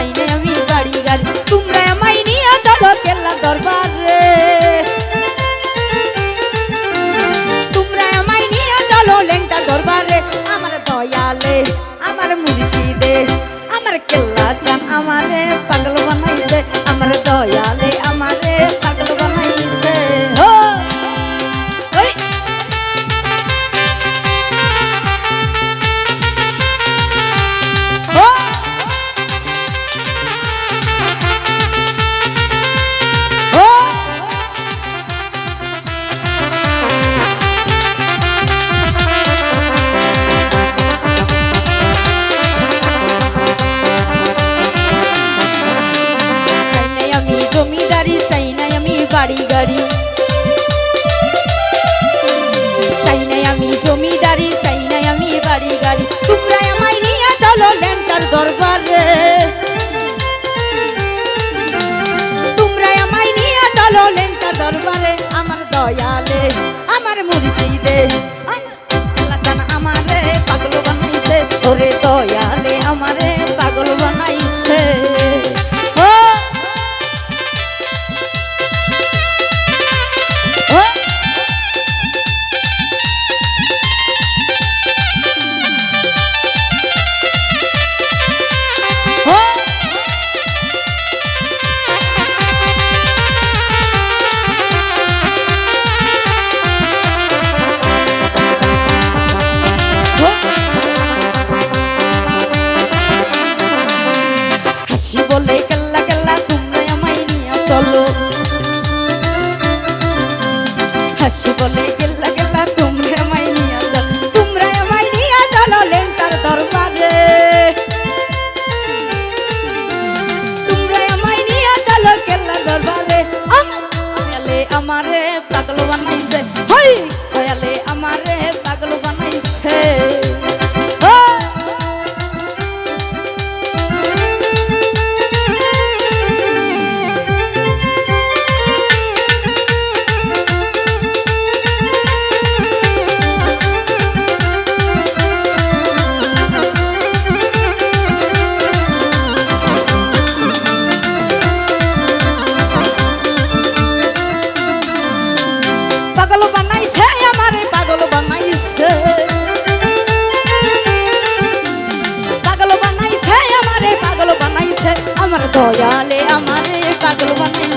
চাই আমি গাড়ি গাড়ি। তোমরা আমায় চলো কেল্লা দরবারে। আমার দয়ালে, আমার চান আমারে পাগল বানাইছে। আমার দয়ালে জমিদারি চাই নাই আমি বাড়ি গাড়ি। চাই আমি জমিদারি, চাই আমি বাড়ি গাড়ি। তোমরা আমায় নিয়ে চলো ল্যাংটার দরবারে। তোমরা আমায় নিয়ে চলো দরবারে, আমার দয়ালে, আমার মুর্শিদে। আমারে পাগল দয়ালে। বলে কেল্লা কেল্লা তোমরা আমায় নিয়ে চলো হাসি বলে কেল্লা কেল্লা তোমরা আমায় নিয়ে চলো তোমরা আমায় নিয়ে চলো লেন্টার দরবারে তোমরা আমায় নিয়ে চলো কেল্লা দরবারে আমারে পাগল বানাইছে হই পাগল